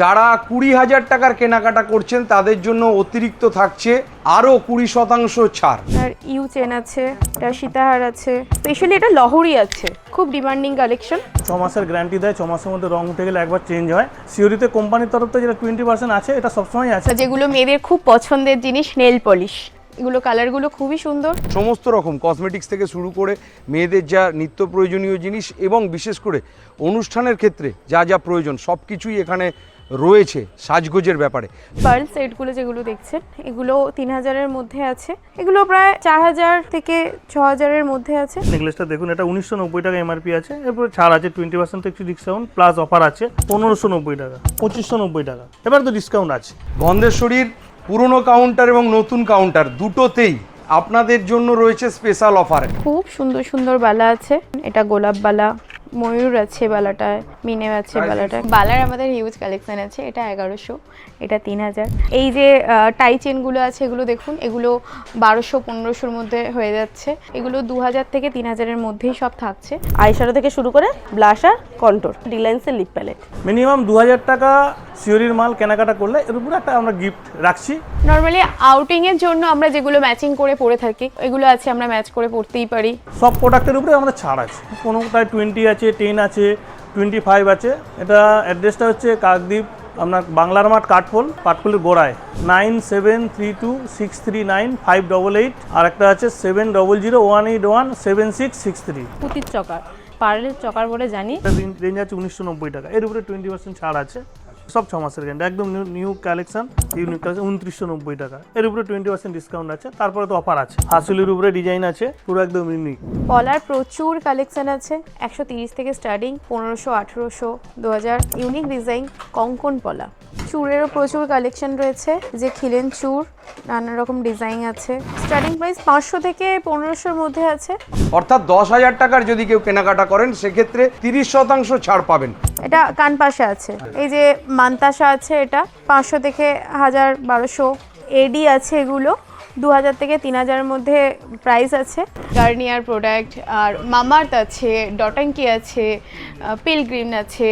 যারা কুড়ি হাজার টাকার কেনাকাটা করছেন তাদের জন্য অতিরিক্ত থাকছে আরও কুড়ি শতাংশ ছাড়। আর ইউ চেন আছে এটা সীতাহার আছে স্পেশালি এটা লহরি আছে খুব ডিমান্ডিং কালেকশন ছ মাসের গ্যারান্টি দেয় ছ মাসের মধ্যে রং উঠে গেলে একবার চেঞ্জ হয়। সিওরিতে কোম্পানির তরফ থেকে যেটা টোয়েন্টি পার্সেন্ট আছে এটা সবসময় আছে। যেগুলো মেয়েদের খুব পছন্দের জিনিস নেল পলিশ এগুলো কালারগুলো খুবই সুন্দর। সমস্ত রকম কসমেটিক্স থেকে শুরু করে মেয়েদের যা নিত্য প্রয়োজনীয় জিনিস এবং বিশেষ করে অনুষ্ঠানের ক্ষেত্রে যা যা প্রয়োজন সব কিছুই এখানে রয়েছে সাজগোজের ব্যাপারে। পার্ল সেটগুলো যেগুলো দেখছেন এগুলো তিন হাজারের মধ্যে আছে। এগুলো প্রায় চার হাজার থেকে ছ হাজারের মধ্যে আছে। নেকলেসটা দেখুন এটা উনিশশো নব্বই টাকা এমআরপি আছে। এরপর ছাড় আছে টোয়েন্টি পার্সেন্ট একটু ডিসকাউন্ট প্লাস অফার আছে পনেরোশো নব্বই টাকা পঁচিশশো নব্বই টাকা। এবার তো ডিসকাউন্ট আছে। গন্ধেশ্বরীর পুরনো কাউন্টার এবং নতুন কাউন্টার দুটোতেই আপনাদের জন্য রয়েছে স্পেশাল অফার খুব সুন্দর সুন্দর বালা আছে। এটা গোলাপ বালা। ময়ূর আছে বালাটায় মিনে আছে বালাটায়। বালার আমাদের হিউজ কালেকশন আছে এটা এগারোশো এটা তিন হাজার। এই যে টাই চেনগুলো আছে এগুলো দেখুন এগুলো বারোশো পনেরোশোর মধ্যে হয়ে যাচ্ছে। এগুলো দু হাজার থেকে তিন হাজারের মধ্যেই সব থাকছে। আইশ্যাডো থেকে শুরু করে ব্লাশার কন্ট্রোর ডিলাইন্সের লিপ প্যালেট মিনিমাম দু হাজার টাকা সিওরির মাল কেনাকাটা করলে এর উপরে একটা আমরা গিফট রাখছি। নর্মালি আউটিংয়ের জন্য আমরা যেগুলো ম্যাচিং করে পরে থাকি এগুলো আছে আমরা ম্যাচ করে পরতেই পারি। সব প্রোডাক্টের উপরে আমাদের ছাড় আছে। কোনো কোনোটায় টোয়েন্টি আছে টেন আছে টোয়েন্টি ফাইভ আছে। এটা অ্যাড্রেসটা হচ্ছে কাকদ্বীপ আপনার বাংলার মাঠ কাঠপোল কাঠপোলের গোড়ায়। Nine seven three two six three nine five double eight আর একটা আছে seven double zero one eight one seven six six three পুতির choker পার্লের চকার বলে জানি। রেঞ্জ আছে উনিশশো নব্বই টাকা। এর উপরে টোয়েন্টি পার্সেন্ট ছাড় আছে। সব ছ মাসের গ্যারান্টি একদম নিউ কালেকশন ইউনিক কালেকশন উনত্রিশশো নব্বই টাকা। এর উপরে টোয়েন্টি পার্সেন্ট ডিসকাউন্ট আছে তারপরে তো অফার আছে। হাসুলির উপরে ডিজাইন আছে পুরো একদম ইউনিক পলার প্রচুর কালেকশন আছে একশো তিরিশ থেকে স্টার্টিং পনেরোশো আঠেরোশো দু হাজার ইউনিক ডিজাইন কঙ্কন পলা। চুরেরও প্রচুর কালেকশন রয়েছে যে খিলেন চুর নানা রকম ডিজাইন আছে। স্টার্টিং প্রাইস পাঁচশো থেকে পনেরোশোর মধ্যে আছে। অর্থাৎ দশ হাজার টাকার যদি কেউ কেনাকাটা করেন সেক্ষেত্রে তিরিশ শতাংশ ছাড় পাবেন। এটা কানপাশা আছে। এই যে মান্তাসা আছে এটা পাঁচশো থেকে হাজার বারোশো এডি আছে এগুলো। দু হাজার থেকে তিন হাজারের মধ্যে প্রাইস আছে। গার্নিয়ার প্রোডাক্ট আর মামার্থ আছে ডটাঙ্কি আছে পিলগ্রিম আছে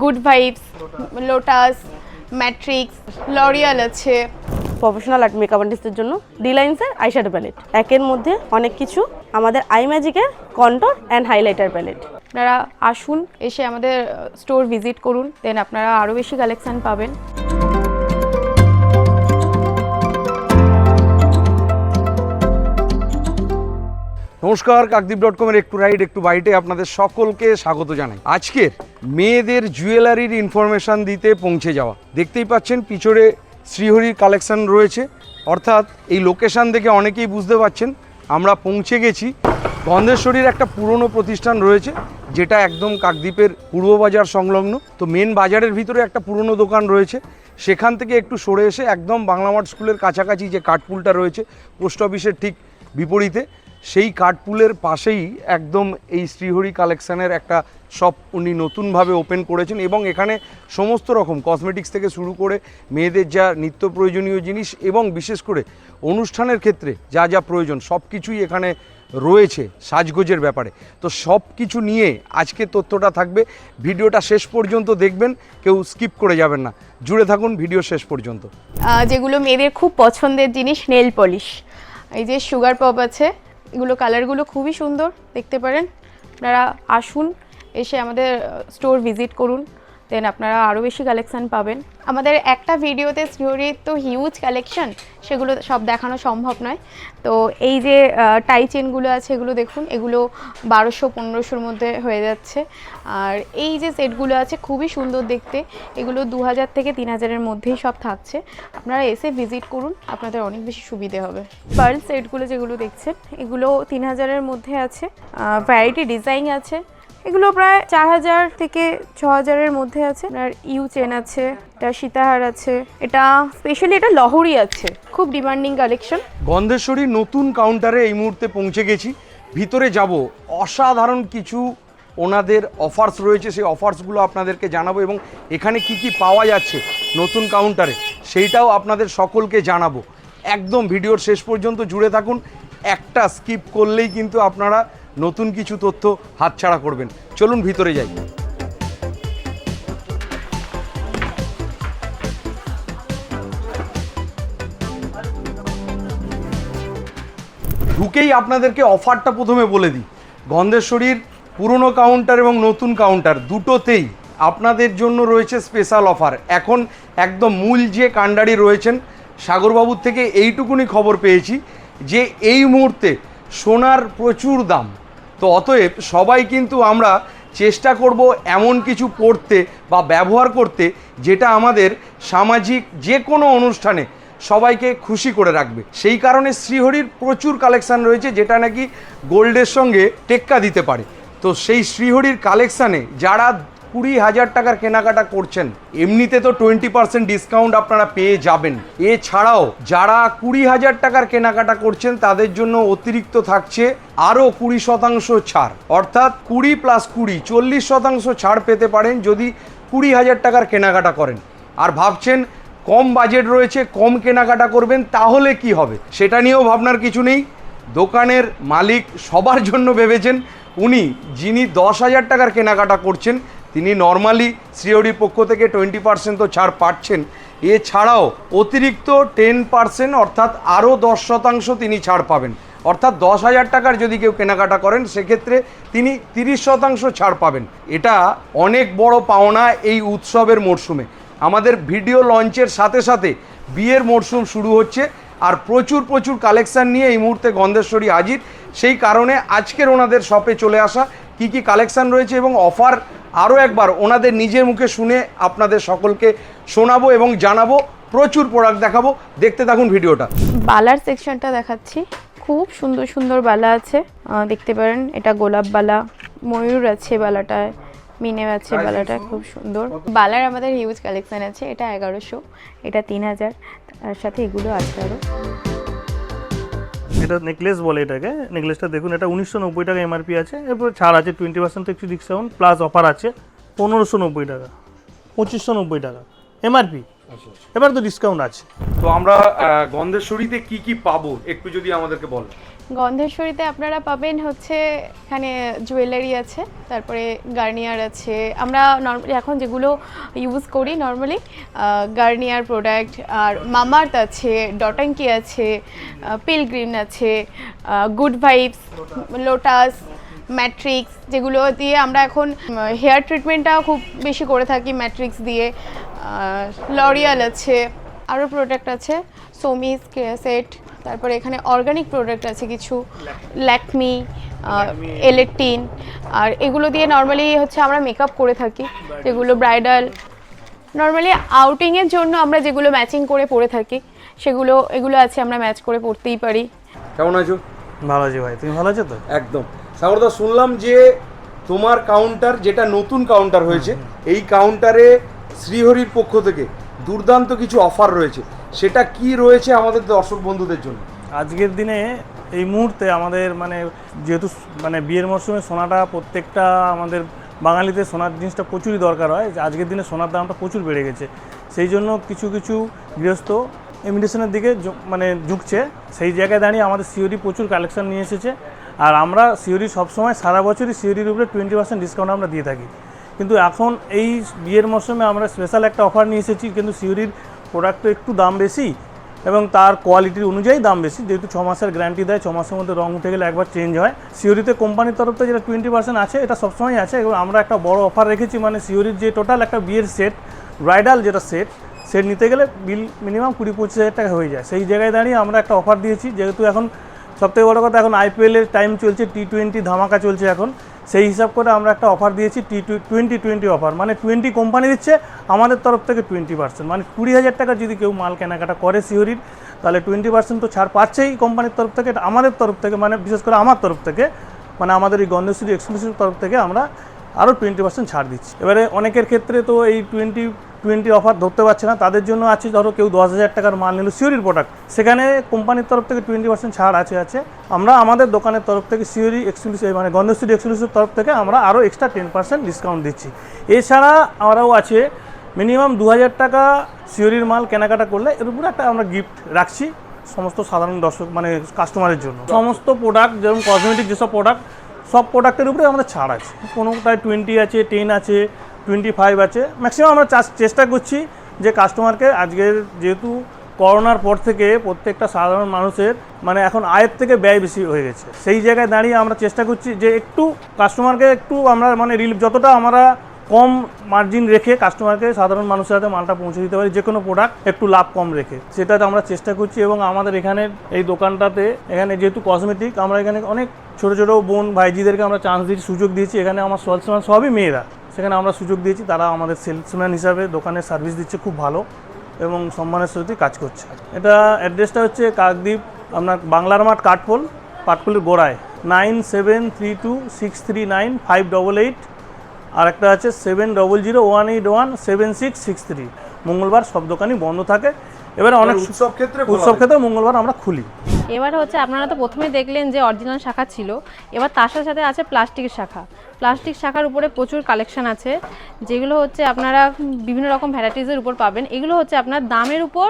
Good Vibes Lotus Matrix L'Oreal আছে। প্রফেশনাল আর্ট মেকআপ আর্টিস্টের জন্য ডিলাইন্সের আইশ্যাডো প্যালেট একের মধ্যে অনেক কিছু আমাদের আই ম্যাজিকের কন্ট্রোর অ্যান্ড হাইলাইটার প্যালেট আপনারা আসুন এসে আমাদের স্টোর ভিজিট করুন দেন আপনারা আরও বেশি কালেকশান পাবেন। নমস্কার কাকদ্বীপ ডট কমের একটু রাইড একটু বাইটে আপনাদের সকলকে স্বাগত জানাই। আজকের মেয়েদের জুয়েলারির ইনফরমেশন দিতে পৌঁছে যাওয়া। দেখতেই পাচ্ছেন, পিছনে শ্রীহরির কালেকশন রয়েছে। অর্থাৎ এই লোকেশন দেখে অনেকেই বুঝতে পাচ্ছেন আমরা পৌঁছে গেছি। গন্ধেশ্বরীর একটা পুরনো প্রতিষ্ঠান রয়েছে, যেটা একদম কাকদ্বীপের পূর্ব বাজার সংলগ্ন। তো মেন বাজারের ভিতরে একটা পুরনো দোকান রয়েছে। সেখান থেকে একটু সরে এসে একদম বাংলামাঠ স্কুলের কাছাকাছি যে কাঠপুলটা রয়েছে পোস্ট অফিসের ঠিক বিপরীতে সেই কাঠপুলের পাশেই একদম এই শ্রীহরি কালেকশানের একটা শপ উনি নতুনভাবে ওপেন করেছেন এবং এখানে সমস্ত রকম কসমেটিক্স থেকে শুরু করে মেয়েদের যা নিত্য প্রয়োজনীয় জিনিস এবং বিশেষ করে অনুষ্ঠানের ক্ষেত্রে যা যা প্রয়োজন সব কিছুই এখানে রয়েছে সাজগোজের ব্যাপারে। তো সব কিছু নিয়ে আজকে তথ্যটা থাকবে। ভিডিওটা শেষ পর্যন্ত দেখবেন, কেউ স্কিপ করে যাবেন না। জুড়ে থাকুন, ভিডিও শেষ পর্যন্ত। যেগুলো মেয়েদের খুব পছন্দের জিনিস নেল পলিশ এই যে সুগার পপ আছে এগুলো কালারগুলো খুবই সুন্দর দেখতে পারেন। আপনারা আসুন এসে আমাদের স্টোর ভিজিট করুন। দেন আপনারা আরও বেশি কালেকশান পাবেন। আমাদের একটা ভিডিওতে শ্রীহরির তো হিউজ কালেকশন সেগুলো সব দেখানো সম্ভব নয়। তো এই যে টাই চেনগুলো আছে, এগুলো দেখুন, এগুলো বারোশো, পনেরোশোর মধ্যে হয়ে যাচ্ছে। আর এই যে সেটগুলো আছে, খুবই সুন্দর দেখতে। এগুলো দু হাজার থেকে তিন হাজারের মধ্যেই সব থাকছে। আপনারা এসে ভিজিট করুন, আপনাদের অনেক বেশি সুবিধে হবে। পার্ল সেটগুলো যেগুলো দেখছেন, এগুলো তিন হাজারের মধ্যে আছে। ভ্যারাইটি ডিজাইন আছে। এগুলো প্রায় চার হাজার থেকে ছ হাজারের মধ্যে আছে। আপনার ইউ চেন আছে, এটা সীতাহার আছে, এটা স্পেশালি এটা লহরি আছে। খুব ডিমান্ডিং কালেকশন গন্ধেশ্বরী নতুন কাউন্টারে এই মুহূর্তে পৌঁছে গেছি। ভিতরে যাব। অসাধারণ কিছু ওনাদের অফার্স রয়েছে। সেই অফার্সগুলো আপনাদেরকে জানাব এবং এখানে কি কি পাওয়া যাচ্ছে নতুন কাউন্টারে সেইটাও আপনাদের সকলকে জানাব। একদম ভিডিওর শেষ পর্যন্ত জুড়ে থাকুন। একটা স্কিপ করলেই কিন্তু আপনারা নতুন কিছু তথ্য হাতছাড়া করবেন। চলুন ভিতরে যাই। ঢুকেই আপনাদেরকে অফারটা প্রথমে বলে দিই। গন্ধেশ্বরীর পুরনো কাউন্টার এবং নতুন কাউন্টার দুটোতেই আপনাদের জন্য রয়েছে স্পেশাল অফার। এখন একদম মূল যে কাণ্ডারি রয়েছেন, সাগরবাবুর থেকে এইটুকুনি খবর পেয়েছি যে এই মুহূর্তে সোনার প্রচুর দাম। তো অতএব সবাই কিন্তু আমরা চেষ্টা করব এমন কিছু পড়তে বা ব্যবহার করতে যেটা আমাদের সামাজিক যে কোনো অনুষ্ঠানে সবাইকে খুশি করে রাখবে। সেই কারণে শ্রীহরির প্রচুর কালেকশান রয়েছে যেটা নাকি গোল্ডের সঙ্গে টেক্কা দিতে পারে। তো সেই শ্রীহরির কালেকশানে যারা কুড়ি হাজার টাকার কেনাকাটা করছেন। এমনিতে তো টোয়েন্টি পার্সেন্ট ডিসকাউন্ট আপনারা পেয়ে যাবেন। এছাড়াও যারা কুড়ি হাজার টাকার কেনাকাটা করছেন, তাদের জন্য অতিরিক্ত থাকছে আরও কুড়ি শতাংশ ছাড়। অর্থাৎ কুড়ি প্লাস কুড়ি, চল্লিশ শতাংশ ছাড় পেতে পারেন যদি কুড়ি হাজার টাকার কেনাকাটা করেন। আর ভাবছেন কম বাজেট রয়েছে, কম কেনাকাটা করবেন, তাহলে কি হবে? সেটা নিয়েও ভাবনার কিছু নেই। দোকানের মালিক সবার জন্য ভেবেছেন, উনি যিনি দশ হাজার টাকার কেনাকাটা করছেন তিনি নর্মালি শ্রীহরির পক্ষ থেকে টোয়েন্টি পার্সেন্ট তো ছাড় পাচ্ছেন। এছাড়াও অতিরিক্ত টেন পার্সেন্ট অর্থাৎ আরও দশ শতাংশ তিনি ছাড় পাবেন। অর্থাৎ দশ হাজার টাকার যদি কেউ কেনাকাটা করেন, সেক্ষেত্রে তিনি তিরিশ শতাংশ ছাড় পাবেন। এটা অনেক বড় পাওনা এই উৎসবের মরশুমে। আমাদের ভিডিও লঞ্চের সাথে সাথে বিয়ের মরশুম শুরু হচ্ছে আর প্রচুর প্রচুর কালেকশান নিয়ে এই মুহূর্তে গন্ধেশ্বরী হাজির। সেই কারণে আজকের ওনাদের শপে চলে আসা। কি কি কালেকশান রয়েছে এবং অফার আরও একবার ওনাদের নিজের মুখে শুনে আপনাদের সকলকে শোনাবো এবং জানাব। প্রচুর প্রোডাক্ট দেখাবো। দেখতে থাকুন ভিডিওটা। বালার সেকশনটা দেখাচ্ছি। খুব সুন্দর সুন্দর বালা আছে। দেখতে পারেন এটা গোলাপ বালা। ময়ূর আছে বালাটায়। মিনে আছে বালাটা খুব সুন্দর। বালার আমাদের হিউজ কালেকশন আছে। এটা এগারোশো এটা তিন হাজার। তার সাথে এগুলো আছে আরও এটা নেকলেস বলে এটাকে। নেকলেসটা দেখুন এটা উনিশশো নব্বই টাকা এমআরপি আছে। এরপর ছাড় আছে টোয়েন্টি পার্সেন্ট একটু ডিসকাউন্ট প্লাস অফার আছে পনেরোশো নব্বই টাকা পঁচিশশো নব্বই টাকা। এমআরপি এবার তো ডিসকাউন্ট আছে। তো আমরা গন্ধেশ্বরীতে কি কি পাবো? একটু যদি আমাদেরকে বলেন। গন্ধেশ্বরীতে আপনারা পাবেন হচ্ছে এখানে জুয়েলারি আছে, তারপরে গার্নিয়ার আছে। আমরা নর্মালি এখন যেগুলো ইউজ করি নর্মালি গার্নিয়ার প্রোডাক্ট আর মামার্থ আছে, ডটাঙ্কি আছে পিলগ্রিন আছে গুড ভাইবস লোটাস ম্যাট্রিক্স যেগুলো দিয়ে আমরা এখন হেয়ার ট্রিটমেন্টটাও খুব বেশি করে থাকি ম্যাট্রিক্স দিয়ে। লরিয়াল আছে আরও প্রোডাক্ট আছে সোমিস সেট তারপরে এখানে অর্গানিক প্রোডাক্ট আছে কিছু ল্যাকমি এলেটিন আর এগুলো দিয়ে নর্মালি হচ্ছে আমরা মেকআপ করে থাকি যেগুলো ব্রাইডাল নর্মালি আউটিংয়ের জন্য আমরা যেগুলো ম্যাচিং করে পরে থাকি সেগুলো এগুলো আছে আমরা ম্যাচ করে পরতেই পারি। কেমন আছো? ভালো আছে ভাই তুমি ভালো আছো তো? একদম। সাগরদা শুনলাম যে তোমার কাউন্টার যেটা নতুন কাউন্টার হয়েছে এই কাউন্টারে শ্রীহরির পক্ষ থেকে দুর্দান্ত কিছু অফার রয়েছে। সেটা কি রয়েছে আমাদের দর্শক বন্ধুদের জন্য? আজকের দিনে এই মুহূর্তে আমাদের মানে যেহেতু মানে বিয়ের মরশুমে সোনাটা প্রত্যেকটা আমাদের বাঙালিতে সোনার জিনিসটা প্রচুরই দরকার হয়। যে আজকের দিনে সোনার দামটা প্রচুর বেড়ে গেছে। সেই জন্য কিছু কিছু গৃহস্থ ইমিটেশনের দিকে মানে ঝুঁকছে। সেই জায়গায় দাঁড়িয়ে আমাদের সিওরি প্রচুর কালেকশন নিয়ে এসেছে। আর আমরা সিওরি সবসময় সারা বছরই সিওরির উপরে টোয়েন্টি পার্সেন্ট ডিসকাউন্ট আমরা দিয়ে থাকি। কিন্তু এখন এই বিয়ের মরশুমে আমরা স্পেশাল একটা অফার নিয়ে এসেছি। কিন্তু সিওরির প্রোডাক্ট তো একটু দাম বেশি এবং তার কোয়ালিটির অনুযায়ী দাম বেশি। যেহেতু ছ মাসের গ্যারান্টি দেয়, ছ মাসের মধ্যে রং উঠে গেলে একবার চেঞ্জ হয়। সিওরিতে কোম্পানির তরফ থেকে যেটা টোয়েন্টি পার্সেন্ট আছে, এটা সবসময় আছে এবং আমরা একটা বড় অফার রেখেছি মানে সিওরির যে টোটাল একটা বিয়ের সেট ব্রাইডাল যেটা সেট সেট নিতে গেলে বিল মিনিমাম কুড়ি পঁচিশ হাজার টাকা হয়ে যায়। সেই জায়গায় দাঁড়িয়ে আমরা একটা অফার দিয়েছি, যেহেতু এখন সবথেকে বড় কথা, এখন আইপিএলের টাইম চলছে টি টোয়েন্টি ধামাকা চলছে এখন। সেই হিসাব করে আমরা একটা অফার দিয়েছি টি টোয়েন্টি টোয়েন্টি অফার মানে টোয়েন্টি কোম্পানি দিচ্ছে, আমাদের তরফ থেকে টোয়েন্টি পার্সেন্ট মানে কুড়ি হাজার টাকা যদি কেউ মাল কেনাকাটা করে সিওরির তাহলে টোয়েন্টি পার্সেন্ট তো ছাড় পাচ্ছেই কোম্পানির তরফ থেকে আমাদের তরফ থেকে মানে বিশেষ করে আমার তরফ থেকে মানে আমাদের এই গন্ধশ্রী এক্সক্লুসিভ তরফ থেকে আমরা আরও টোয়েন্টি পার্সেন্ট ছাড় দিচ্ছি। এবারে অনেকের ক্ষেত্রে তো এই টোয়েন্টি টোয়েন্টি অফার ধরতে পারছে না, তাদের জন্য আছে ধরো কেউ দশ হাজার টাকার মাল নিল সিওরির প্রোডাক্ট সেখানে কোম্পানির তরফ থেকে টোয়েন্টি পার্সেন্ট ছাড় আছে আছে। আমরা আমাদের দোকানের তরফ থেকে সিওরি এক্সক্লুসিভ মানে গন্ধশ্রী এক্সক্লুসিভ তরফ থেকে আমরা আরও এক্সট্রা টেন পার্সেন্ট ডিসকাউন্ট দিচ্ছি। এছাড়া আমরাও আছে মিনিমাম দু হাজার টাকা সিওরির মাল কেনাকাটা করলে এর উপরে একটা আমরা গিফট রাখছি সমস্ত সাধারণ দর্শক মানে কাস্টমারের জন্য। সমস্ত প্রোডাক্ট যেমন কসমেটিক যেসব প্রোডাক্ট সব প্রোডাক্টের উপরে আমাদের ছাড় আছে। কোনোটায় টোয়েন্টি আছে টেন আছে টোয়েন্টি ফাইভ আছে। ম্যাক্সিমাম আমরা চেষ্টা করছি যে কাস্টমারকে আজকের যেহেতু করোনার পর থেকে প্রত্যেকটা সাধারণ মানুষের মানে এখন আয়ের থেকে ব্যয় বেশি হয়ে গেছে। সেই জায়গায় দাঁড়িয়ে আমরা চেষ্টা করছি যে একটু কাস্টমারকে একটু আমরা মানে রিলিফ যতটা আমরা কম মার্জিন রেখে কাস্টমারকে সাধারণ মানুষের হাতে মালটা পৌঁছে দিতে পারি যে কোনো প্রোডাক্ট একটু লাভ কম রেখে। সেটাতে আমরা চেষ্টা করছি এবং আমাদের এখানের এই দোকানটাতে, এখানে যেহেতু কসমেটিক আমরা এখানে অনেক ছোটো ছোটো বোন ভাইজিদেরকে আমরা চান্স দিয়েছি সুযোগ দিয়েছি এখানে আমার সেলসম্যান সবই মেয়েরা। সেখানে আমরা সুযোগ দিয়েছি, তারা আমাদের সেলসম্যান হিসাবে দোকানের সার্ভিস দিচ্ছে খুব ভালো এবং সম্মানের সাথে কাজ করছে। এটা অ্যাড্রেসটা হচ্ছে কাকদ্বীপ, আপনার বাংলার মাঠ কাঠপোল কাঠপোলের গোড়ায়। Nine seven three two six three nine five double eight আর একটা আছে seven double zero one eight one seven six six three মঙ্গলবার সব দোকানই বন্ধ থাকে। এবারে অনেক উৎসব ক্ষেত্রে উৎসব ক্ষেত্রে মঙ্গলবার আমরা খুলি। এবার হচ্ছে আপনারা তো প্রথমে দেখলেন যে অরিজিনাল শাখা ছিল। এবার তার সাথে সাথে আছে প্লাস্টিকের শাখা। প্লাস্টিক শাখার উপরে প্রচুর কালেকশান আছে যেগুলো হচ্ছে আপনারা বিভিন্ন রকম ভ্যারাইটিসের উপর পাবেন। এগুলো হচ্ছে আপনার দামের উপর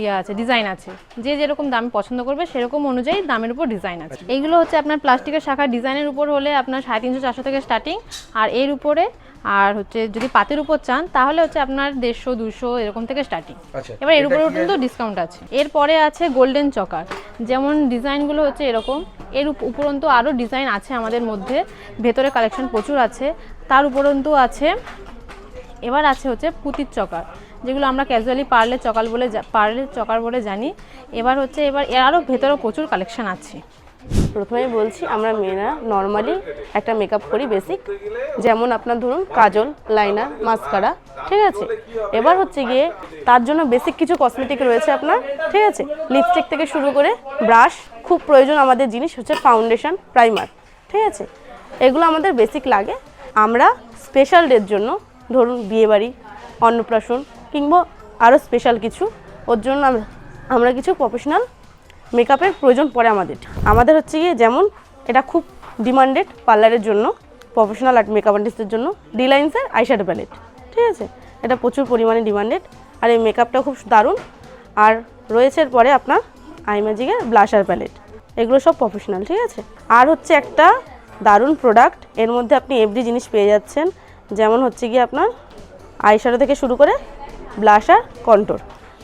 ইয়ে আছে ডিজাইন আছে। যে যেরকম দাম পছন্দ করবে সেরকম অনুযায়ী দামের উপর ডিজাইন আছে। এইগুলো হচ্ছে আপনার প্লাস্টিকের শাখার ডিজাইনের উপর হলে আপনার সাড়ে তিনশো চারশো থেকে স্টার্টিং আর এর উপরে আর হচ্ছে যদি পাতের উপর চান তাহলে হচ্ছে আপনার দেড়শো দুশো এরকম থেকে স্টার্টিং আচ্ছা, এবার এর এটা উপরেও কিন্তু ডিসকাউন্ট আছে। এরপরে আছে গোল্ডেন চকার। যেমন ডিজাইনগুলো হচ্ছে এরকম, এর উপরন্ত আরও ডিজাইন আছে আমাদের মধ্যে, ভেতরে কালেকশন প্রচুর আছে, তার উপরন্তু আছে, এবার আছে হচ্ছে পুতির চকার, যেগুলো আমরা ক্যাজুয়ালি পার্লে চকাল বলে পার্লের পার্লে চকার বলে জানি, এবার হচ্ছে এবার এর আরও ভেতরেও প্রচুর কালেকশন আছে। প্রথমেই বলছি, আমরা মেয়েরা নর্মালি একটা মেকআপ করি বেসিক যেমন আপনার ধরুন, কাজল লাইনার মাস্কারা ঠিক আছে? এবার হচ্ছে গিয়ে তার জন্য বেসিক কিছু কসমেটিক রয়েছে আপনার, ঠিক আছে? লিপস্টিক থেকে শুরু করে ব্রাশ খুব প্রয়োজন আমাদের জিনিস হচ্ছে ফাউন্ডেশন প্রাইমার ঠিক আছে? এগুলো আমাদের বেসিক লাগে। আমরা স্পেশাল ডের জন্য, ধরুন বিয়েবাড়ি, অন্নপ্রাশন কিংবা আরও স্পেশাল কিছু, ওর জন্য আমরা কিছু প্রফেশনাল মেকআপের প্রয়োজন পড়ে আমাদের। আমাদের হচ্ছে গিয়ে যেমন এটা খুব ডিমান্ডেড পার্লারের জন্য প্রফেশনাল আর্ট মেকআপ আর্টিস্টের জন্য ডিলাইন্সের আইশ্যাডো প্যালেট ঠিক আছে? এটা প্রচুর পরিমাণে ডিমান্ডেড আর এই মেকআপটা খুব দারুণ। আর রয়েছে এর পরে আপনার আই ম্যাজিকের ব্লাশার প্যালেট এগুলো সব প্রফেশনাল ঠিক আছে? আর হচ্ছে একটা দারুণ প্রোডাক্টের মধ্যে আপনি এভরি জিনিস পেয়ে যাচ্ছেন, যেমন হচ্ছে গিয়ে আপনার আইশ্যাডো থেকে শুরু করে ব্লাশার কন্টোর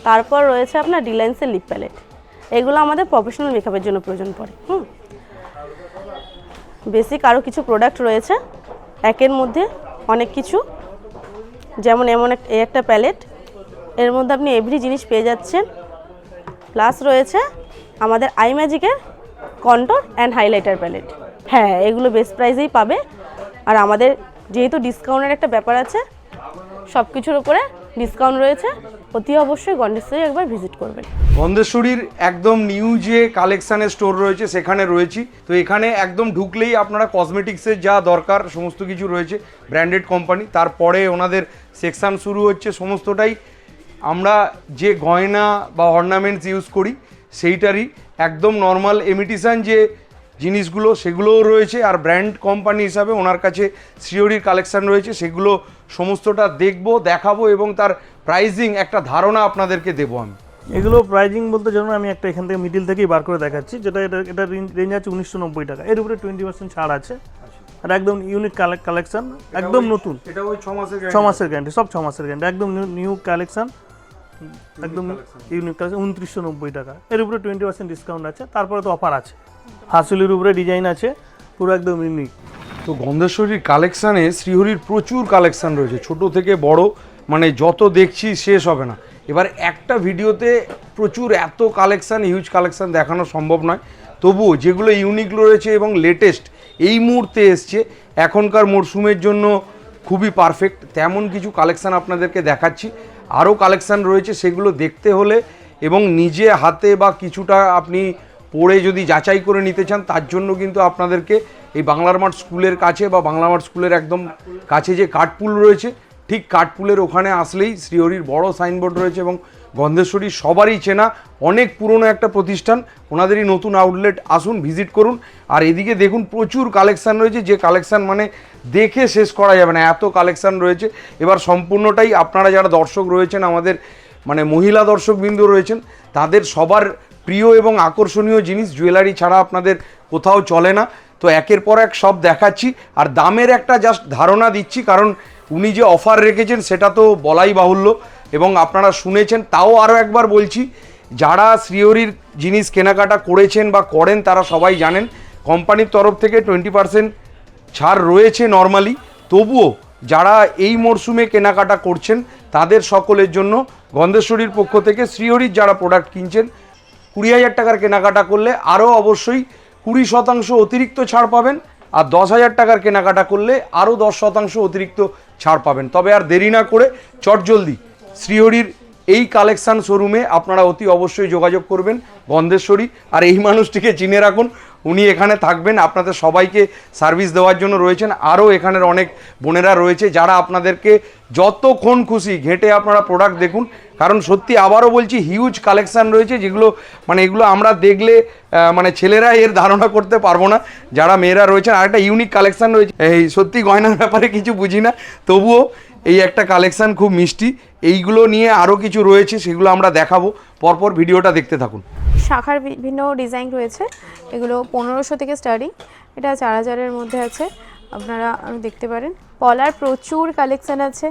তারপর রয়েছে আপনার ডিলাইন্সের লিপ প্যালেট এগুলো আমাদের প্রফেশনাল মেকআপের জন্য প্রয়োজন পড়ে, হুম। বেসিক আরও কিছু প্রোডাক্ট রয়েছে, একের মধ্যে অনেক কিছু। যেমন এমন এই একটা প্যালেট এর মধ্যে আপনি এভরি জিনিস পেয়ে যাচ্ছেন। প্লাস রয়েছে আমাদের আই ম্যাজিকের কন্ট্রোল অ্যান্ড হাইলাইটার প্যালেট হ্যাঁ এগুলো বেস্ট প্রাইসেই পাবে। আর আমাদের যেহেতু ডিসকাউন্টের একটা ব্যাপার আছে সব কিছুর উপরে ডিসকাউন্ট রয়েছে। অতি অবশ্যই গন্ডেশ্বরী একবার ভিজিট করবেন। গন্ধেশ্বরীর একদম নিউ যে কালেকশানের স্টোর রয়েছে, সেখানে রয়েছি। তো এখানে একদম ঢুকলেই আপনারা কসমেটিক্সের যা দরকার, সমস্ত কিছু রয়েছে ব্র্যান্ডেড কোম্পানি তারপরে ওনাদের সেকশান শুরু হচ্ছে, সমস্তটাই আমরা যে গয়না বা অর্নামেন্টস ইউজ করি, সেইটারই একদম নর্মাল এমিটিশান যে জিনিসগুলো, সেগুলোও রয়েছে। আর ব্র্যান্ড কোম্পানি হিসাবে ওনার কাছে সিওরির কালেকশান রয়েছে, সেগুলো সমস্তটা দেখব, দেখাবো এবং তার প্রাইজিং একটা ধারণা আপনাদেরকে দেবো আমি। এগুলো প্রাইজিং বলতে যেমন আমি একটা এখান থেকে মিডিল থেকেই বার করে দেখাচ্ছি যেটা এটা এটা রেঞ্জ আছে উনিশশো নব্বই টাকা। এর উপরে টোয়েন্টি পার্সেন্ট ছাড় আছে। আর একদম ইউনিক কালেকশন একদম নতুন। এটা ওই ছ মাসের ছ মাসের গ্যারান্টি সব ছ মাসের গ্যারান্টি একদম নিউ কালেকশন একদম ইউনিক কালেকশন উনত্রিশশো নব্বই টাকা। এর উপরে টোয়েন্টি পার্সেন্ট ডিসকাউন্ট আছে তারপরে তো অফার আছে। হাসুলির উপরে ডিজাইন আছে পুরো একদম ইউনিক তো গন্ধেশ্বরীর কালেকশানে শ্রীহরির প্রচুর কালেকশান রয়েছে ছোট থেকে বড়। মানে যত দেখছি শেষ হবে না। এবার একটা ভিডিওতে প্রচুর এত কালেকশান হিউজ কালেকশান দেখানো সম্ভব নয়। তবুও যেগুলো ইউনিক রয়েছে এবং লেটেস্ট এই মুহূর্তে এসছে, এখনকার মরশুমের জন্য খুবই পারফেক্ট তেমন কিছু কালেকশান আপনাদেরকে দেখাচ্ছি। আরও কালেকশান রয়েছে সেগুলো দেখতে হলে এবং নিজে হাতে বা কিছুটা আপনি পড়ে যদি যাচাই করে নিতে চান, তার জন্য কিন্তু আপনাদেরকে এই বাংলার মাঠ স্কুলের কাছে বা বাংলা মাঠ স্কুলের একদম কাছে যে কাঠপুল রয়েছে ঠিক কাঠপুলের ওখানে আসলেই শ্রীহরির বড় সাইনবোর্ড রয়েছে এবং গন্ধেশ্বরী সবারই চেনা, অনেক পুরনো একটা প্রতিষ্ঠান। ওনাদেরই নতুন আউটলেট আসুন, ভিজিট করুন। আর এদিকে দেখুন, প্রচুর কালেকশান রয়েছে। যে কালেকশান মানে দেখে শেষ করা যাবে না, এত কালেকশান রয়েছে। এবার সম্পূর্ণটাই আপনারা যারা দর্শক রয়েছেন, আমাদের মানে মহিলা দর্শকবৃন্দ রয়েছেন, তাদের সবার প্রিয় এবং আকর্ষণীয় জিনিস, জুয়েলারি ছাড়া আপনাদের কোথাও চলে না। তো একের পর এক সব দেখাচ্ছি। আর দামের একটা জাস্ট ধারণা দিচ্ছি, কারণ উনি যে অফার রেখেছেন সেটা তো বলাই বাহুল্য এবং আপনারা শুনেছেন, তাও আরও একবার বলছি, যারা শ্রীহরির জিনিস কেনাকাটা করেছেন বা করেন তারা সবাই জানেন, কোম্পানির তরফ থেকে টোয়েন্টি পার্সেন্ট ছাড় রয়েছে নর্মালি তবুও যারা এই মরশুমে কেনাকাটা করছেন, তাদের সকলের জন্য গন্ধেশ্বরীর পক্ষ থেকে শ্রীহরির যারা প্রোডাক্ট কিনছেন, কুড়ি হাজার টাকার কেনাকাটা করলে আরও অবশ্যই কুড়ি শতাংশ অতিরিক্ত ছাড় পাবেন। আর দশ হাজার টাকার কেনাকাটা করলে আরও দশ শতাংশ অতিরিক্ত ছাড় পাবেন। তবে আর দেরি না করে চটজলদি শ্রীহরির এই কালেকশান শোরুমে আপনারা অতি অবশ্যই যোগাযোগ করবেন, গন্ধেশ্বরী, আর এই মানুষটিকে চিনে রাখুন। উনি এখানে থাকবেন, আপনাদের সবাইকে সার্ভিস দেওয়ার জন্য রয়েছেন। আরও এখানের অনেক বোনেরা রয়েছে যারা আপনাদেরকে যতক্ষণ খুশি ঘেঁটে আপনারা প্রোডাক্ট দেখুন। কারণ সত্যি আবারও বলছি হিউজ কালেকশান রয়েছে যেগুলো মানে এগুলো আমরা দেখলে মানে ছেলেরা এর ধারণা করতে পারব না। যারা মেয়েরা রয়েছেন, আরেকটা ইউনিক কালেকশন রয়েছে। এই সত্যি গয়নার ব্যাপারে কিছু বুঝি না, তবুও এই একটা কালেকশান খুব মিষ্টি। এইগুলো নিয়ে আরও কিছু রয়েছে, সেগুলো আমরা দেখাবো। পরপর ভিডিওটা দেখতে থাকুন। শাখার বিভিন্ন ডিজাইন রয়েছে। এগুলো পনেরোশো থেকে স্টার্টিং। এটা চার হাজারের মধ্যে আছে। আপনারা দেখতে পারেন। পলার প্রচুর কালেকশান আছে।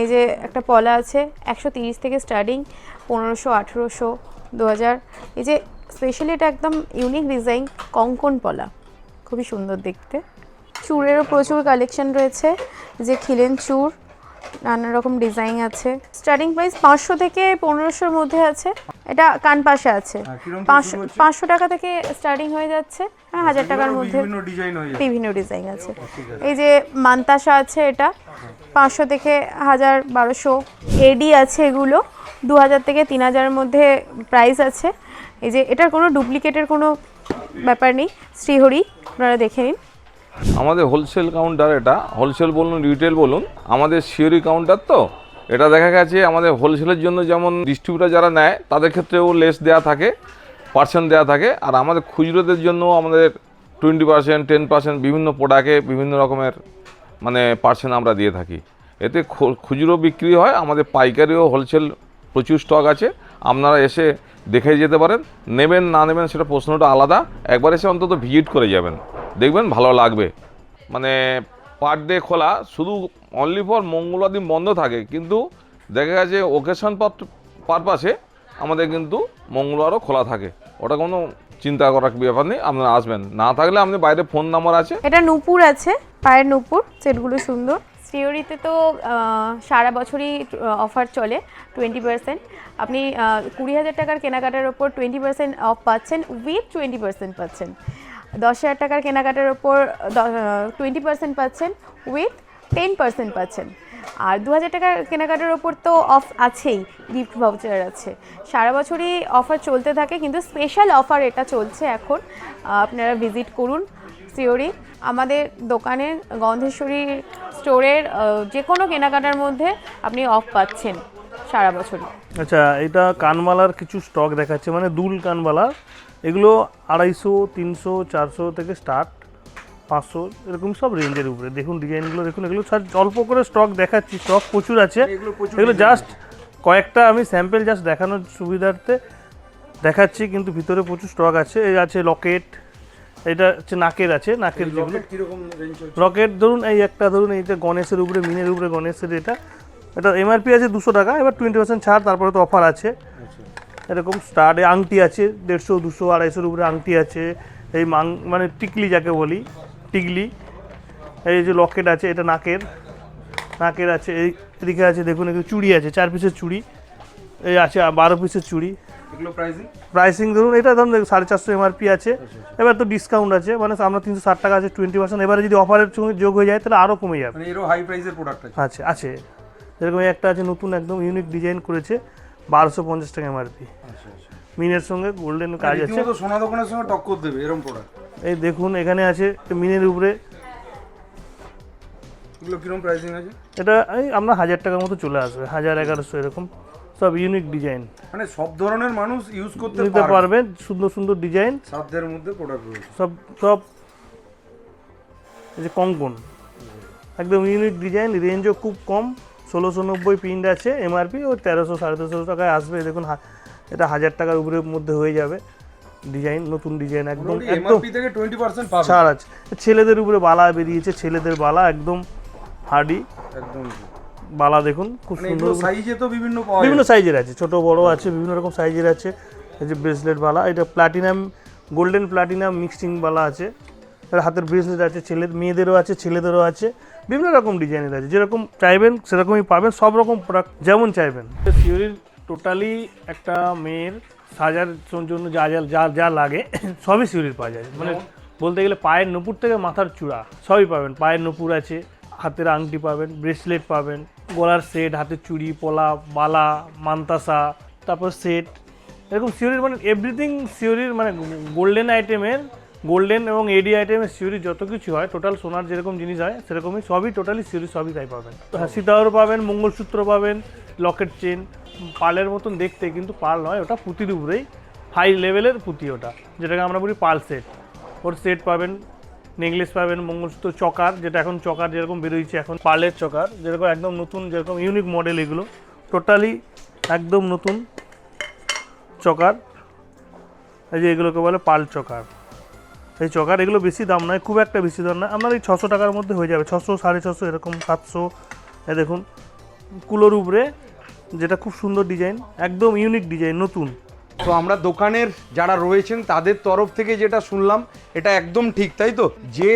এই যে একটা পলা আছে, একশো তিরিশ থেকে স্টার্টিং, পনেরোশো, আঠেরোশো দু হাজার এই যে স্পেশালি এটা একদম ইউনিক ডিজাইন কঙ্কন পলা। খুবই সুন্দর দেখতে। চুড়েরও প্রচুর কালেকশন রয়েছে। যে খিলেন চুর নানা রকম ডিজাইন আছে। স্টার্টিং প্রাইস পাঁচশো থেকে পনেরোশোর মধ্যে আছে। এটা কান পাশে আছে। হ্যাঁ, পাঁচশো? পাঁচশো টাকা থেকে স্টার্টিং হয়ে যাচ্ছে। হ্যাঁ হাজার টাকার মধ্যে ডিজাইন হয়ে বিভিন্ন ডিজাইন আছে। এই যে মান্তাসা আছে এটা। পাঁচশো থেকে হাজার বারোশো। এডি আছে এগুলো। দু হাজার থেকে তিন হাজারের মধ্যে প্রাইস আছে। এই যে এটার কোনো ডুপ্লিকেটের কোনো ব্যাপার নেই। শ্রীহরি আপনারা দেখে নিন। আমাদের হোলসেল কাউন্টার এটা। হোলসেল বলুন রিটেল বলুন, আমাদের শিওরি কাউন্টার তো। এটা দেখা গেছে আমাদের হোলসেলের জন্য যেমন ডিস্ট্রিবিউটার যারা নেয়, তাদের ক্ষেত্রেও লেস দেওয়া থাকে পার্সেন্ট দেওয়া থাকে। আর আমাদের খুচরোদের জন্য আমাদের টোয়েন্টি পার্সেন্ট টেন পার্সেন্ট বিভিন্ন প্রোডাক্টে বিভিন্ন রকমের মানে পার্সেন্ট আমরা দিয়ে থাকি। এতে খুচরো বিক্রি হয়, আমাদের পাইকারিও হোলসেল প্রচুর স্টক আছে। আপনারা এসে দেখে যেতে পারেন। নেবেন, না নেবেন, সেটা প্রশ্নটা আলাদা। একবার এসে অন্তত ভিজিট করে যাবেন। দেখবেন ভালো লাগবে। মানে পার ডে খোলা, শুধু অনলি ফর মঙ্গলবার দিন বন্ধ থাকে। কিন্তু দেখা গেছে ওকেশন পারপাসে আমাদের কিন্তু মঙ্গলবারও খোলা থাকে। ওটা কোনো চিন্তা করার ব্যাপার নেই, আপনারা আসবেন। না থাকলে আপনি বাইরে ফোন নাম্বার আছে। এটা নূপুর আছে, পায়ের নূপুর, সেটগুলো সুন্দর। সিওরিতে তো সারা বছরই অফার চলে টোয়েন্টি পার্সেন্ট আপনি কুড়ি হাজার টাকার কেনাকাটার ওপর টোয়েন্টি পার্সেন্ট অফ পাচ্ছেন উইথ টোয়েন্টি পার্সেন্ট পাচ্ছেন। দশ হাজার টাকার কেনাকাটার ওপর টোয়েন্টি পার্সেন্ট পাচ্ছেন উইথ টেন পার্সেন্ট পাচ্ছেন। আর দু হাজার টাকার কেনাকাটার ওপর তো অফ আছেই গিফট ভাউচার আছে। সারা বছরই অফার চলতে থাকে, কিন্তু স্পেশাল অফার এটা চলছে এখন। আপনারা ভিজিট করুন, সিওরি। আমাদের দোকানের গন্ধেশ্বরী স্টোরের যে কোনো কেনাকাটার মধ্যে আপনি অফ পাচ্ছেন সারা বছরই। আচ্ছা এটা কানবালার কিছু স্টক দেখাচ্ছে মানে দুল কানবালা এগুলো আড়াইশো তিনশো চারশো থেকে স্টার্ট পাঁচশো এরকম সব রেঞ্জের উপরে। দেখুন ডিজাইনগুলো দেখুন এগুলো স্যার অল্প করে স্টক দেখাচ্ছি স্টক প্রচুর আছে। এগুলো জাস্ট কয়েকটা আমি স্যাম্পেল জাস্ট দেখানোর সুবিধার্থে দেখাচ্ছি কিন্তু ভিতরে প্রচুর স্টক আছে। এই আছে লকেট এটা হচ্ছে নাকের আছে নাকের যেগুলো রকেট ধরুন এই একটা ধরুন এইটা গণেশের উপরে মিনের উপরে গণেশের এটা। এটা এমআরপি আছে দুশো টাকা এবার টোয়েন্টি পার্সেন্ট ছাড় তারপরে তো অফার আছে। এরকম স্টার্টে আংটি আছে দেড়শো দুশো আড়াইশোর উপরে আংটি আছে এই মাং মানে টিকলি যাকে বলি টিকলি এই যে লকেট আছে এটা নাকের নাকের আছে এই এদিকে আছে দেখুন এগুলো চুড়ি আছে চার পিসের চুড়ি এই আছে বারো পিসের চুড়ি। প্রাইসিং প্রাইসিং ধরুন এটা ধরুন সাড়ে চারশো এমআরপি আছে এবার তো ডিসকাউন্ট আছে মানে আমরা তিনশো ষাট টাকা আছে টোয়েন্টি পার্সেন্ট এবারে যদি অফারের সঙ্গে যোগ হয়ে যায় তাহলে আরও কমে যাবে। মানে এরও হাই প্রাইসের প্রোডাক্ট আছে। আছে আছে। যেরকম একটা আছে নতুন একদম ইউনিক ডিজাইন করেছে বারোশো পঞ্চাশ টাকা এমআরপি আচ্ছা আচ্ছা। মিনের সঙ্গে গোল্ডেন কাজ আছে। সোনা দোকানের সঙ্গে টক্কর দেবে এরকম প্রোডাক্ট এই দেখুন এখানে আছে মিনের উপরে। এগুলো কীরকম প্রাইসিং আছে? এটা এই আপনার হাজার টাকার মতো চলে আসবে হাজার এগারোশো এরকম। সব ইউনিক ডিজাইন মানে সব ধরনের মানুষ ইউজ করতে নিতে পারবে। সুন্দর সুন্দর ডিজাইন সাধ্যের মধ্যে প্রোডাক্ট রয়েছে। সব সব এই যে কঙ্কন। একদম ইউনিক ডিজাইন রেঞ্জও খুব কম। ষোলোশো নব্বই প্রিন্ট আছে এমআরপি ওই তেরোশো সাড়ে তেরোশো টাকায় আসবে। দেখুন এটা হাজার টাকার উপরের মধ্যে হয়ে যাবে। ডিজাইন নতুন ডিজাইন একদম একদম ছাড় আছে। ছেলেদের উপরে বালা বেরিয়েছে ছেলেদের বালা একদম হার্ডি একদম। বালা দেখুন খুব মানে সুন্দর সাইজে তো বিভিন্ন বিভিন্ন সাইজের আছে ছোট বড় আছে বিভিন্ন রকম সাইজের আছে। এই যে ব্রেসলেট বালা এটা প্লাটিনাম গোল্ডেন প্লাটিনাম মিক্সিং বালা আছে। হাতের ব্রেসলেট আছে ছেলে মেয়েদেরও আছে ছেলেদেরও আছে। বিভিন্ন রকম ডিজাইনের আছে। যেরকম চাইবেন সেরকমই পাবেন সব রকম প্রোডাক্ট যেমন চাইবেন। সিওরির টোটালি একটা মেয়ের সাজার জন্য যা যা যা যা লাগে সবই সিওরির পাওয়া যায়। মানে বলতে গেলে পায়ের নুপুর থেকে মাথার চূড়া সবই পাবেন। পায়ের নুপুর আছে হাতের আংটি পাবেন ব্রেসলেট পাবেন গলার সেট হাতের চুড়ি পলা বালা মান্তাসা তারপর সেট এরকম সিওরির মানে এভরিথিং সিওরির মানে গোল্ডেন আইটেমের গোল্ডেন এবং এডি আইটেমের সিওরি যত কিছু হয় টোটাল সোনার যেরকম জিনিস হয় সেরকমই সবই টোটালি সিউরি সবই তাই পাবেন। হ্যাঁ সীতাহারও পাবেন মঙ্গলসূত্র পাবেন লকেট চেন পালের মতন দেখতে কিন্তু পাল নয় ওটা পুঁতির উপরেই হাই লেভেলের পুঁতি ওটা যেটাকে আমরা বলি পাল সেট ওর সেট পাবেন নেকলেস পাবেন মঙ্গলসূত্র চকার যেটা এখন চকার যেরকম বেরোইছে এখন পালের চকার যেরকম একদম নতুন যেরকম ইউনিক মডেল এগুলো টোটালি একদম নতুন চকার এই যে এগুলোকে বলে পাল চকার। এই চকার এগুলো বেশি দাম নয়, খুব একটা বেশি দাম নয়। আপনার এই ছশো টাকার মধ্যে হয়ে যাবে, ছশো, সাড়ে ছশো, এরকম সাতশো। দেখুন, কুলোর উপরে, যেটা খুব সুন্দর ডিজাইন, একদম ইউনিক ডিজাইন, নতুন। তো আমরা দোকানের যারা রয়েছেন, তাদের তরফ থেকে যেটা শুনলাম, এটা একদম ঠিক, তাই তো? যে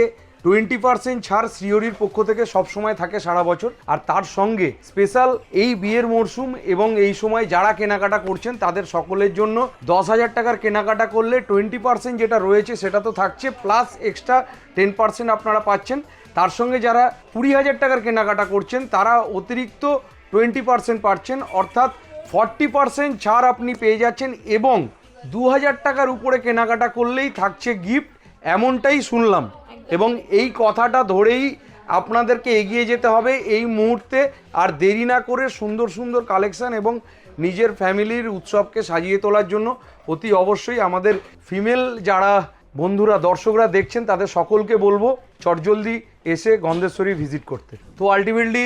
টোয়েন্টি পার্সেন্ট ছাড় শ্রীহরির পক্ষ থেকে সব সময় থাকে সারা বছর। আর তার সঙ্গে স্পেশাল এই বিয়ের মরশুম এবং এই সময় যারা কেনাকাটা করছেন, তাদের সকলের জন্য দশ হাজার টাকার কেনাকাটা করলে টোয়েন্টি পার্সেন্ট যেটা রয়েছে সেটা তো থাকছে, প্লাস এক্সট্রা টেন পার্সেন্ট আপনারা পাচ্ছেন। তার সঙ্গে যারা কুড়ি হাজার টাকার কেনাকাটা করছেন, তারা অতিরিক্ত টোয়েন্টি পার্সেন্ট পাচ্ছেন। অর্থাৎ ফর্টি পার্সেন্ট ছাড় আপনি পেয়ে যাচ্ছেন এবং দু হাজার টাকার উপরে কেনাকাটা করলেই থাকছে গিফট এমনটাই শুনলাম। এবং এই কথাটা ধরেই আপনাদেরকে এগিয়ে যেতে হবে এই মুহূর্তে। আর দেরি না করে সুন্দর সুন্দর কালেকশান এবং নিজের ফ্যামিলির উৎসবকে সাজিয়ে তোলার জন্য অতি অবশ্যই আমাদের ফিমেল যারা বন্ধুরা দর্শকরা দেখছেন তাদের সকলকে বলব চটজলদি এসে গন্ধেশ্বরী ভিজিট করতে। তো আলটিমেটলি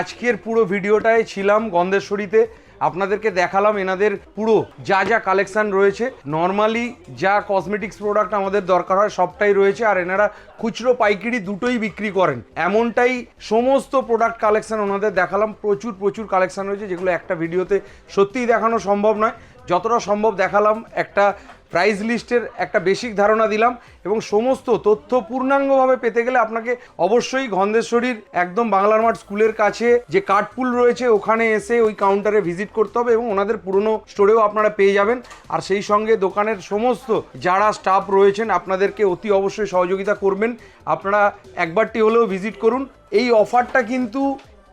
আজকের পুরো ভিডিওটায় ছিলাম গন্ধেশ্বরীতে। আপনাদেরকে দেখালাম এনাদের পুরো যা যা কালেকশান রয়েছে। নর্মালি যা কসমেটিক্স প্রোডাক্ট আমাদের দরকার হয়, সবটাই রয়েছে। আর এনারা খুচরো পাইকারি দুটোই বিক্রি করেন। এমনটাই সমস্ত প্রোডাক্ট কালেকশান ওনাদের দেখালাম। প্রচুর প্রচুর কালেকশান রয়েছে, যেগুলো একটা ভিডিওতে সত্যিই দেখানো সম্ভব নয়। যতটা সম্ভব দেখালাম। একটা প্রাইস লিস্টের একটা বেসিক ধারণা দিলাম এবং সমস্ত তথ্য পূর্ণাঙ্গভাবে পেতে গেলে আপনাকে অবশ্যই গন্ধেশ্বরীর একদম বাংলার মাঠ স্কুলের কাছে যে কাঠপুল রয়েছে, ওখানে এসে ওই কাউন্টারে ভিজিট করতে হবে এবং ওনাদের পুরনো স্টোরেও আপনারা পেয়ে যাবেন। আর সেই সঙ্গে দোকানের সমস্ত যারা স্টাফ রয়েছেন, আপনাদেরকে অতি অবশ্যই সহযোগিতা করবেন। আপনারা একবারটি হলেও ভিজিট করুন। এই অফারটা কিন্তু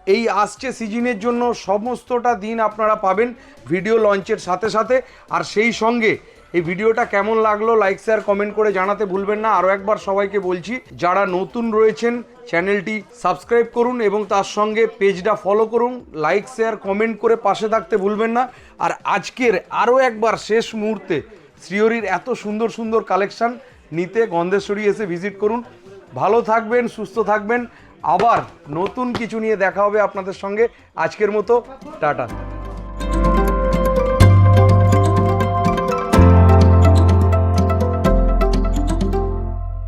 এই আসছে সিজনের জন্য সমস্তটা দিন আপনারা পাবেন ভিডিও লঞ্চের সাথে সাথে। আর সেই সঙ্গে এই ভিডিওটা কেমন লাগল লাইক শেয়ার কমেন্ট করে জানাতে ভুলবেন না। আরও একবার সবাইকে বলছি, যারা নতুন রয়েছেন, চ্যানেলটি সাবস্ক্রাইব করুন এবং তার সঙ্গে পেজটা ফলো করুন। লাইক শেয়ার কমেন্ট করে পাশে থাকতে ভুলবেন না। আর আজকের আরও একবার শেষ মুহূর্তে শ্রীহরির এত সুন্দর সুন্দর কালেকশন নিতে গন্ধেশ্বরী এসে ভিজিট করুন। ভালো থাকবেন, সুস্থ থাকবেন। আবার নতুন কিছু নিয়ে দেখা হবে আপনাদের সঙ্গে। আজকের মতো, টাটা।